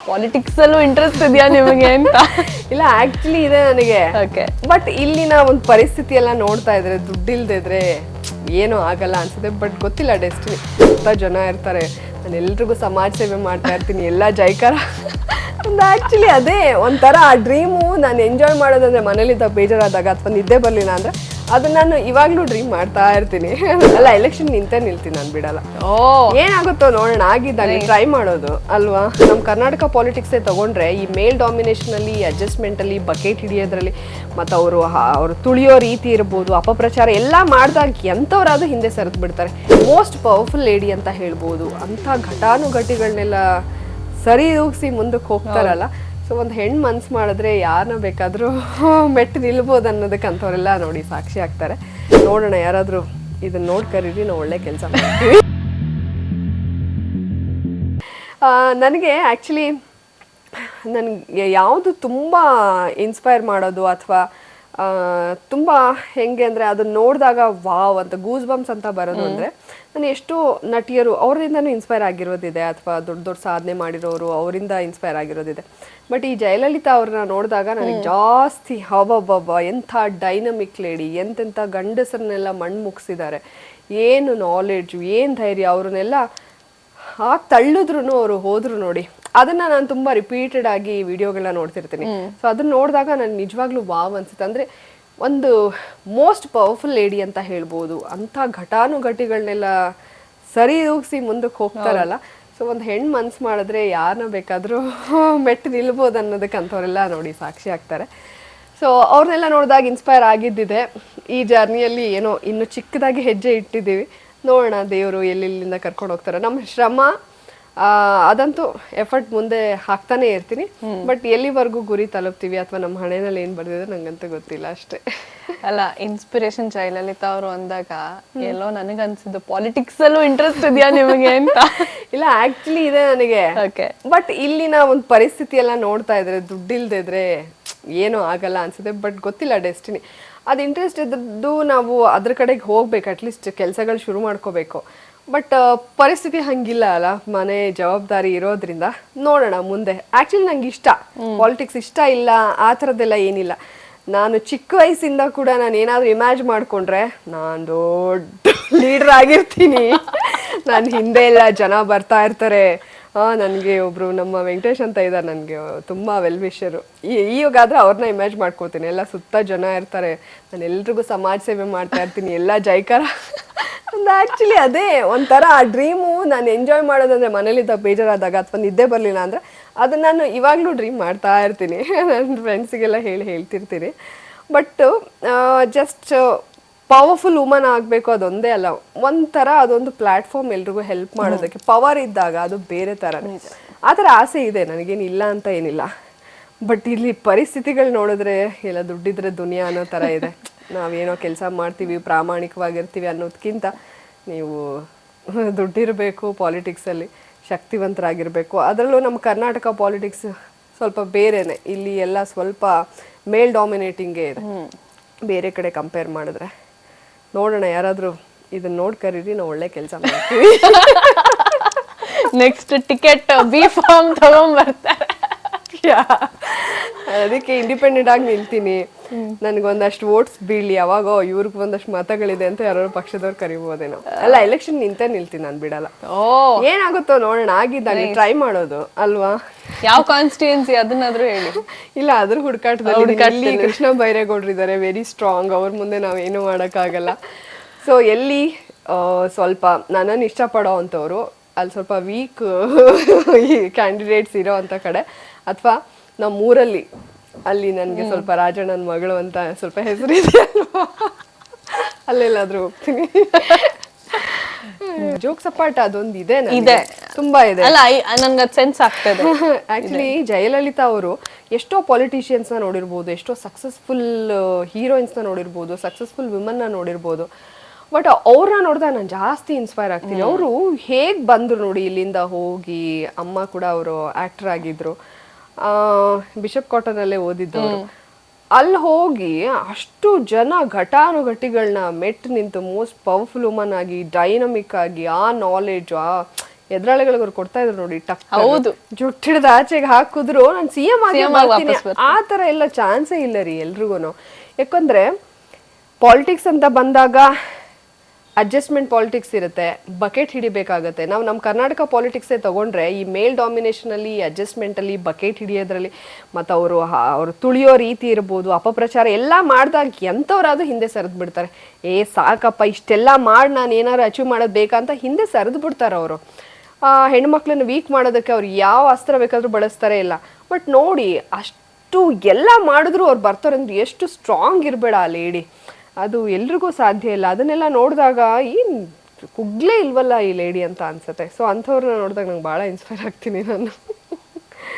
Politics ಅಲ್ಲೂ interest ಇದೆಯಾ ನಿಮಗೆ ಅಂತ? ಇಲ್ಲ ಆಕ್ಚುಲಿ ಇದೆ ನನಗೆ. ಓಕೆ ಬಟ್ ಇಲ್ಲಿನ ಒಂದು ಪರಿಸ್ಥಿತಿ ಎಲ್ಲ ನೋಡ್ತಾ ಇದ್ರೆ ದುಡ್ಡಿಲ್ದಿದ್ರೆ ಏನೂ ಆಗಲ್ಲ ಅನ್ಸುತ್ತೆ. ಬಟ್ ಗೊತ್ತಿಲ್ಲ ಡೆಸ್ಟಿನಿ ತುಂಬ ಜನ ಇರ್ತಾರೆ. ನಾನು ಎಲ್ರಿಗೂ ಸಮಾಜ ಸೇವೆ ಮಾಡ್ತಾ ಇರ್ತೀನಿ ಎಲ್ಲ ಜೈಕಾರ. ಒಂದು ಆ್ಯಕ್ಚುಲಿ ಅದೇ ಒಂಥರ ಆ ಡ್ರೀಮು ನಾನು ಎಂಜಾಯ್ ಮಾಡೋದಂದ್ರೆ ಮನೇಲಿದ್ದ ಬೇಜಾರಾದಾಗ ಅಥವಾ ನಿದ್ದೆ ಬರಲಿಲ್ಲ ಅಂದರೆ ಅದು ನಾನು ಇವಾಗಲೂ ಡ್ರೀಮ್ ಮಾಡ್ತಾ ಇರ್ತೀನಿ. ಅಲ್ಲ ಎಲೆಕ್ಷನ್ ನಿಂತೇ ನಿಲ್ತೀನಿ ನಾನು ಬಿಡಲ್ಲ. ಓ. ಏನಾಗುತ್ತೋ ನೋಡೋಣ ಆಗಿದ್ದಾನೆ ಟ್ರೈ ಮಾಡೋದು ಅಲ್ವಾ? ನಮ್ಮ ಕರ್ನಾಟಕ ಪಾಲಿಟಿಕ್ಸ್ ತಗೊಂಡ್ರೆ ಈ ಮೇಲ್ ಡಾಮಿನೇಷನ್ ಅಲ್ಲಿ ಅಡ್ಜಸ್ಟ್ಮೆಂಟ್ ಅಲ್ಲಿ ಬಕೆಟ್ ಹಿಡಿಯೋದ್ರಲ್ಲಿ ಮತ್ತು ಅವರು ಅವರು ತುಳಿಯೋ ರೀತಿ ಇರ್ಬೋದು ಅಪಪ್ರಚಾರ ಎಲ್ಲ ಮಾಡಿದಾಗ ಎಂಥವ್ರಾದ್ರೂ ಹಿಂದೆ ಸರಿದು ಬಿಡ್ತಾರೆ. ಮೋಸ್ಟ್ ಪವರ್ಫುಲ್ ಲೇಡಿ ಅಂತ ಹೇಳ್ಬೋದು. ಅಂಥ ಘಟಾನುಘಟಿಗಳನ್ನೆಲ್ಲ ಸರಿ ಮುಂದಕ್ಕೆ ಹೋಗ್ತಾರಲ್ಲ. ಸೊ ಒಂದು ಹೆಣ್ಣು ಮನ್ಸು ಮಾಡಿದ್ರೆ ಯಾರನ್ನ ಬೇಕಾದರೂ ಮೆಟ್ಟು ನಿಲ್ಬೋದು ಅನ್ನೋದಕ್ಕೆ ಅಂಥವರೆಲ್ಲ ನೋಡಿ ಸಾಕ್ಷಿ ಆಗ್ತಾರೆ. ನೋಡೋಣ, ಯಾರಾದರೂ ಇದನ್ನ ನೋಡಿ ಕರೀರಿ, ನಾವು ಒಳ್ಳೆ ಕೆಲಸ ಮಾಡ್ತೀವಿ. ನನಗೆ ಆ್ಯಕ್ಚುಲಿ ನನಗೆ ಯಾವುದು ತುಂಬ ಇನ್ಸ್ಪೈರ್ ಮಾಡೋದು ಅಥವಾ ತುಂಬ ಹೆಂಗೆ ಅಂದರೆ ಅದನ್ನ ನೋಡಿದಾಗ ವಾವ್ ಅಂತ ಗೂಸ್ ಬಂಪ್ಸ್ ಅಂತ ಬರೋದು ಅಂದರೆ ನಾನು ಎಷ್ಟು ನಟಿಯರು ಅವರಿಂದನೂ ಇನ್ಸ್ಪೈರ್ ಆಗಿರೋದಿದೆ ಅಥವಾ ದೊಡ್ಡ ದೊಡ್ಡ ಸಾಧನೆ ಮಾಡಿರೋರು ಅವರಿಂದ ಇನ್ಸ್ಪೈರ್ ಆಗಿರೋದಿದೆ. ಬಟ್ ಈ ಜಯಲಲಿತಾ ಅವ್ರನ್ನ ನೋಡಿದಾಗ ನನಗೆ ಜಾಸ್ತಿ ಹಬಬ್ಬಬ್ಬ ಎಂಥ ಡೈನಮಿಕ್ ಲೇಡಿ ಎಂತೆಂಥ ಗಂಡಸರನ್ನೆಲ್ಲ ಮಣ್ಣು ಮುಗಿಸಿದ್ದಾರೆ ಏನು ನಾಲೆಡ್ಜು ಏನು ಧೈರ್ಯ ಅವ್ರನ್ನೆಲ್ಲ ಆ ತಳ್ಳಿದ್ರು ಅವರು ಹೋದ್ರು ನೋಡಿ. ಅದನ್ನ ನಾನು ತುಂಬಾ ರಿಪೀಟೆಡ್ ಆಗಿ ವಿಡಿಯೋಗಳನ್ನ ನೋಡ್ತಿರ್ತೀನಿ. ಸೊ ಅದನ್ನ ನೋಡಿದಾಗ ನಾನು ನಿಜವಾಗ್ಲೂ ವಾವ್ ಅನ್ಸುತ್ತೆ. ಅಂದ್ರೆ ಒಂದು ಮೋಸ್ಟ್ ಪವರ್ಫುಲ್ ಲೇಡಿ ಅಂತ ಹೇಳ್ಬೋದು. ಅಂಥ ಘಟಾನುಘಟಿಗಳನ್ನೆಲ್ಲ ಸರಿ ರೂಪಿಸಿ ಮುಂದಕ್ಕೆ ಹೋಗ್ತಾರಲ್ಲ. ಸೊ ಒಂದು ಹೆಣ್ಣು ಮನ್ಸು ಮಾಡಿದ್ರೆ ಯಾರನ್ನ ಬೇಕಾದರೂ ಮೆಟ್ಟು ನಿಲ್ಬೋದು ಅನ್ನೋದಕ್ಕೆ ಅಂಥವರೆಲ್ಲ ನೋಡಿ ಸಾಕ್ಷಿ ಆಗ್ತಾರೆ. ಸೊ ಅವ್ರನ್ನೆಲ್ಲ ನೋಡಿದಾಗ ಇನ್ಸ್ಪೈರ್ ಆಗಿದ್ದಿದೆ. ಈ ಜರ್ನಿಯಲ್ಲಿ ಏನೋ ಇನ್ನು ಚಿಕ್ಕದಾಗಿ ಹೆಜ್ಜೆ ಇಟ್ಟಿದ್ದೀವಿ. ನೋಡೋಣ ದೇವರು ಎಲ್ಲೆಲ್ಲಿಂದ ಕರ್ಕೊಂಡು ಹೋಗ್ತಾರೆ. ನಮ್ಮ ಶ್ರಮ ಅದಂತೂ ಎಫರ್ಟ್ ಮುಂದೆ ಹಾಕ್ತಾನೆ ಇರ್ತೀನಿ. ಬಟ್ ಎಲ್ಲಿವರೆಗೂ ಗುರಿ ತಲುಪ್ತೀವಿ ಅಥವಾ ನಮ್ಮ ಹಣೆನಲ್ಲಿ ಏನು ಬರ್ದಿದೆ ನಂಗಂತೂ ಗೊತ್ತಿಲ್ಲ ಅಷ್ಟೇ. ಅಲ್ಲ ಇನ್ಸ್ಪಿರೇಷನ್ ಜಯಲಲಿತಾ ಅವರು ಅಂದಾಗ ಎಲ್ಲೋ ನನಗೆ ಅನ್ಸಿದ್ದು ಪಾಲಿಟಿಕ್ಸ್ ಅಲ್ಲೂ ಇಂಟ್ರೆಸ್ಟ್ ಇದೆಯಾ ನಿಮಗೆ ಅಂತ? ಇಲ್ಲ ಆಕ್ಚುಲಿ ಇದೆ ನನಗೆ. ಬಟ್ ಇಲ್ಲಿನ ಒಂದು ಪರಿಸ್ಥಿತಿ ಎಲ್ಲ ನೋಡ್ತಾ ಇದ್ರೆ ದುಡ್ಡಿಲ್ದಿದ್ರೆ ಏನೂ ಆಗಲ್ಲ ಅನ್ಸುತ್ತೆ. ಬಟ್ ಗೊತ್ತಿಲ್ಲ ಡೆಸ್ಟಿನಿ ಅದು ಇಂಟ್ರೆಸ್ಟ್ ಇದ್ದದ್ದು ನಾವು ಅದ್ರ ಕಡೆಗೆ ಹೋಗ್ಬೇಕು ಅಟ್ಲೀಸ್ಟ್ ಕೆಲಸಗಳು ಶುರು ಮಾಡ್ಕೋಬೇಕು. ಬಟ್ ಪರಿಸ್ಥಿತಿ ಹಂಗಿಲ್ಲ ಅಲ್ಲ. ಮನೆ ಜವಾಬ್ದಾರಿ ಇರೋದ್ರಿಂದ ನೋಡೋಣ ಮುಂದೆ. ಆಕ್ಚುಲಿ ನಂಗೆ ಇಷ್ಟ. ಪಾಲಿಟಿಕ್ಸ್ ಇಷ್ಟ ಇಲ್ಲ ಆ ಥರದ್ದೆಲ್ಲ ಏನಿಲ್ಲ. ನಾನು ಚಿಕ್ಕ ವಯಸ್ಸಿಂದ ಕೂಡ ನಾನು ಏನಾದರೂ ಇಮ್ಯಾಜ್ ಮಾಡ್ಕೊಂಡ್ರೆ ನಾನು ದೊಡ್ಡ ಲೀಡರ್ ಆಗಿರ್ತೀನಿ. ನಾನು ಹಿಂದೆ ಎಲ್ಲ ಜನ ಬರ್ತಾ ಇರ್ತಾರೆ. ಆ ನನಗೆ ಒಬ್ರು ನಮ್ಮ ವೆಂಕಟೇಶ್ ಅಂತ ಇದ್ದಾರೆ ನನಗೆ. ತುಂಬ ವೆಲ್ ವಿಷರು ಈಗಾದ್ರೆ ಅವ್ರನ್ನ ಇಮ್ಯಾಜ್ ಮಾಡ್ಕೋತೀನಿ. ಎಲ್ಲ ಸುತ್ತ ಜನ ಇರ್ತಾರೆ. ನಾನು ಎಲ್ರಿಗೂ ಸಮಾಜ ಸೇವೆ ಮಾಡ್ತಾ ಇರ್ತೀನಿ. ಎಲ್ಲ ಜೈಕಾರ. ಒಂದು ಆ್ಯಕ್ಚುಲಿ ಅದೇ ಒಂಥರ ಆ ಡ್ರೀಮು ನಾನು ಎಂಜಾಯ್ ಮಾಡೋದಂದ್ರೆ ಮನೇಲಿದ್ದಾಗ ಬೇಜಾರಾದಾಗ ಅಥವಾ ನಿದ್ದೆ ಬರಲಿಲ್ಲ ಅಂದರೆ ಅದು ನಾನು ಇವಾಗಲೂ ಡ್ರೀಮ್ ಮಾಡ್ತಾ ಇರ್ತೀನಿ. ನನ್ನ ಫ್ರೆಂಡ್ಸಿಗೆಲ್ಲ ಹೇಳಿ ಹೇಳ್ತಿರ್ತೀನಿ. ಬಟ್ ಜಸ್ಟ್ ಪವರ್ಫುಲ್ ವುಮನ್ ಆಗಬೇಕು ಅದೊಂದೇ ಅಲ್ಲ. ಒಂಥರ ಅದೊಂದು ಪ್ಲ್ಯಾಟ್ಫಾರ್ಮ್ ಎಲ್ರಿಗೂ ಹೆಲ್ಪ್ ಮಾಡೋದಕ್ಕೆ ಪವರ್ ಇದ್ದಾಗ ಅದು ಬೇರೆ ಥರ ಆ ಥರ ಆಸೆ ಇದೆ ನನಗೇನು ಇಲ್ಲ ಅಂತ ಏನಿಲ್ಲ. ಬಟ್ ಇಲ್ಲಿ ಪರಿಸ್ಥಿತಿಗಳು ನೋಡಿದ್ರೆ ಎಲ್ಲ ದುಡ್ಡಿದ್ರೆ ದುನಿಯಾ ಅನ್ನೋ ಥರ ಇದೆ. ನಾವೇನೋ ಕೆಲಸ ಮಾಡ್ತೀವಿ ಪ್ರಾಮಾಣಿಕವಾಗಿರ್ತೀವಿ ಅನ್ನೋದಕ್ಕಿಂತ ನೀವು ದುಡ್ಡಿರಬೇಕು ಪಾಲಿಟಿಕ್ಸಲ್ಲಿ ಶಕ್ತಿವಂತರಾಗಿರಬೇಕು. ಅದರಲ್ಲೂ ನಮ್ಮ ಕರ್ನಾಟಕ ಪಾಲಿಟಿಕ್ಸ್ ಸ್ವಲ್ಪ ಬೇರೆನೆ. ಇಲ್ಲಿ ಎಲ್ಲ ಸ್ವಲ್ಪ ಮೇಲ್ ಡಾಮಿನೇಟಿಂಗೇ ಇದೆ. ಬೇರೆ ಕಡೆ ಕಂಪೇರ್ ಮಾಡಿದ್ರೆ. ನೋಡೋಣ ಯಾರಾದರೂ ಇದನ್ನ ನೋಡಿ ಕರೀರಿ ನಾವು ಒಳ್ಳೆ ಕೆಲಸ ಮಾಡ್ತೀವಿ. ನೆಕ್ಸ್ಟ್ ಟಿಕೆಟ್ ಬಿ ಫಾರ್ಮ್ ತಗೊಂಡ್ ಬರ್ತಾರೆ ಅದಕ್ಕೆ ಇಂಡಿಪೆಂಡೆಂಟ್ ಆಗಿ ನಿಲ್ತೀನಿ. ನನಗೊಂದಷ್ಟು ವೋಟ್ಸ್ ಬೀಳಿ ಯಾವಾಗೋ ಇವ್ರಿಗೆ ಒಂದಷ್ಟು ಮತಗಳಿದೆ ಅಂತ ಯಾರು ಪಕ್ಷದವ್ರು ಕರಿಬೋದೇನೋ. ಅಲ್ಲ ಎಲೆಕ್ಷನ್ ನಿಂತೇ ನಿಲ್ತೀನಿ ನಾನು ಬಿಡಲ್ಲ. ಓ. ಏನಾಗುತ್ತೋ ನೋಡೋಣ ಆಗಿದ್ದಾನೆ ಟ್ರೈ ಮಾಡೋದು ಅಲ್ವಾ? ಯಾವ ಕಾನ್ಸ್ಟಿಟ್ಯೂನ್ಸಿ ಅದನ್ನಾದ್ರೂ ಹೇಳಿ. ಇಲ್ಲ ಅದ್ರ ಹುಡುಕಾಟದಲ್ಲಿ ಕೃಷ್ಣ ಬೈರೇಗೌಡರು ಇದ್ದಾರೆ ವೆರಿ ಸ್ಟ್ರಾಂಗ್ ಅವ್ರ ಮುಂದೆ ನಾವೇನು ಮಾಡೋಕ್ಕಾಗಲ್ಲ. ಸೊ ಎಲ್ಲಿ ಸ್ವಲ್ಪ ನನ್ನನ್ನು ಇಷ್ಟಪಡೋ ಅಂಥವ್ರು ಅಲ್ಲಿ ಸ್ವಲ್ಪ ವೀಕ್ ಈ ಕ್ಯಾಂಡಿಡೇಟ್ಸ್ ಇರೋ ಅಂಥ ಕಡೆ. ಅಥವಾ ನಮ್ಮ ಊರಲ್ಲಿ ಅಲ್ಲಿ ನನಗೆ ಸ್ವಲ್ಪ ರಾಜಣ್ಣನ ಮಗಳು ಅಂತ ಸ್ವಲ್ಪ ಹೆಸರಿದೆ ಅಲ್ವಾ? ಅಲ್ಲೆಲ್ಲಾದ್ರೂ ಹೋಗ್ತೀನಿ. ಜೋಕ್ ಸಪಾಟ ಅದೊಂದು ಇದೆ. ಇದೆ. ತುಂಬಾ ಇದೆ. ಅಲ್ಲ ನನ್ಗೆ ಅದು ಸೆನ್ಸ್ ಆಗ್ತದೆ ಆಕ್ಚುಲಿ ಜಯಲಲಿತಾ ಅವರು ಎಷ್ಟೋ ಪೊಲಿಟಿಷಿಯನ್ಸ್ನ ನೋಡಿರ್ಬೋದು ಎಷ್ಟೋ ಸಕ್ಸಸ್ಫುಲ್ ಹೀರೋಯಿನ್ಸ್ನ ನೋಡಿರ್ಬೋದು ಸಕ್ಸಸ್ಫುಲ್ನ ನೋಡಿರ್ಬೋದು. ಬಟ್ ಅವ್ರನ್ನ ನೋಡಿದಾಗ ನಾನು ಜಾಸ್ತಿ ಇನ್ಸ್ಪೈರ್ ಆಗ್ತೀನಿ. ಅವರು ಹೇಗೆ ಬಂದರು ನೋಡಿ ಇಲ್ಲಿಂದ ಹೋಗಿ ಅಮ್ಮ ಕೂಡ ಅವರು ಆ್ಯಕ್ಟ್ರ್ ಆಗಿದ್ರು. ಬಿಷಪ್ ಕಾಟನಲ್ಲೇ ಓದಿದ್ದವರು. ಅಲ್ಲಿ ಹೋಗಿ ಅಷ್ಟು ಜನ ಘಟಾನುಘಟಿಗಳನ್ನ ಮೆಟ್ ನಿಂತು ಮೋಸ್ಟ್ ಪವರ್ಫುಲ್ ವುಮನ್ ಆಗಿ ಡೈನಮಿಕ್ ಆಗಿ ಆ ನಾಲೆಡ್ಜ್ ಆ ಎದುರಾಳಿಗಳಿಗೆ ಅವ್ರು ಕೊಡ್ತಾ ಇದ್ರು ನೋಡಿ ಟಕ್ ಹೌದು. ಜುಟ್ಟಿಡ್ದ ಆಚೆಗೆ ಹಾಕಿದ್ರು ನಾನು ಸಿ ಎಂ ಆಗಿ ಮಾಡ್ತೀನಿ. ಆ ಥರ ಎಲ್ಲ ಚಾನ್ಸೇ ಇಲ್ಲ ರೀ ಎಲ್ರಿಗೂ ಯಾಕಂದ್ರೆ ಪಾಲಿಟಿಕ್ಸ್ ಅಂತ ಬಂದಾಗ ಅಡ್ಜಸ್ಟ್ಮೆಂಟ್ ಪಾಲಿಟಿಕ್ಸ್ ಇರುತ್ತೆ ಬಕೆಟ್ ಹಿಡಿಬೇಕಾಗತ್ತೆ. ನಾವು ನಮ್ಮ ಕರ್ನಾಟಕ ಪಾಲಿಟಿಕ್ಸೇ ತಗೊಂಡ್ರೆ, ಈ ಮೇಲ್ ಡಾಮಿನೇಷನಲ್ಲಿ ಈ ಅಡ್ಜಸ್ಟ್ಮೆಂಟಲ್ಲಿ ಬಕೆಟ್ ಹಿಡಿಯೋದ್ರಲ್ಲಿ, ಮತ್ತು ಅವರು ಅವರು ತುಳಿಯೋ ರೀತಿ ಇರ್ಬೋದು, ಅಪಪ್ರಚಾರ ಎಲ್ಲ ಮಾಡಿದಾಗ ಎಂಥವ್ರಾದ್ರೂ ಹಿಂದೆ ಸರಿದು ಬಿಡ್ತಾರೆ. ಏ, ಸಾಕಪ್ಪ, ಇಷ್ಟೆಲ್ಲ ಮಾಡಿ, ನಾನು ಏನಾದ್ರು ಅಚೀವ್ ಮಾಡೋದು ಬೇಕಂತ ಹಿಂದೆ ಸರಿದು ಬಿಡ್ತಾರೆ ಅವರು. ಹೆಣ್ಮಕ್ಳನ್ನ ವೀಕ್ ಮಾಡೋದಕ್ಕೆ ಅವ್ರು ಯಾವ ಅಸ್ತ್ರ ಬೇಕಾದರೂ ಬಳಸ್ತಾರೆ ಇಲ್ಲ. ಬಟ್ ನೋಡಿ, ಅಷ್ಟು ಎಲ್ಲ ಮಾಡಿದ್ರು ಅವ್ರು ಬರ್ತಾರೆ ಅಂದ್ರೆ ಎಷ್ಟು ಸ್ಟ್ರಾಂಗ್ ಇರಬೇಡ ಆ ಲೇಡಿ ಅದು ಎಲ್ರಿಗೂ ಸಾಧ್ಯ ಇಲ್ಲ. ಅದನ್ನೆಲ್ಲ ನೋಡಿದಾಗ ಏನು ಕುಗ್ಲೇ ಇಲ್ವಲ್ಲ ಈ ಲೇಡಿ ಅಂತ ಅನ್ಸುತ್ತೆ. ಸೊ ಅಂಥವ್ರನ್ನ ನೋಡಿದಾಗ ನಂಗೆ ಭಾಳ ಇನ್ಸ್ಪೈರ್ ಆಗ್ತೀನಿ ನಾನು.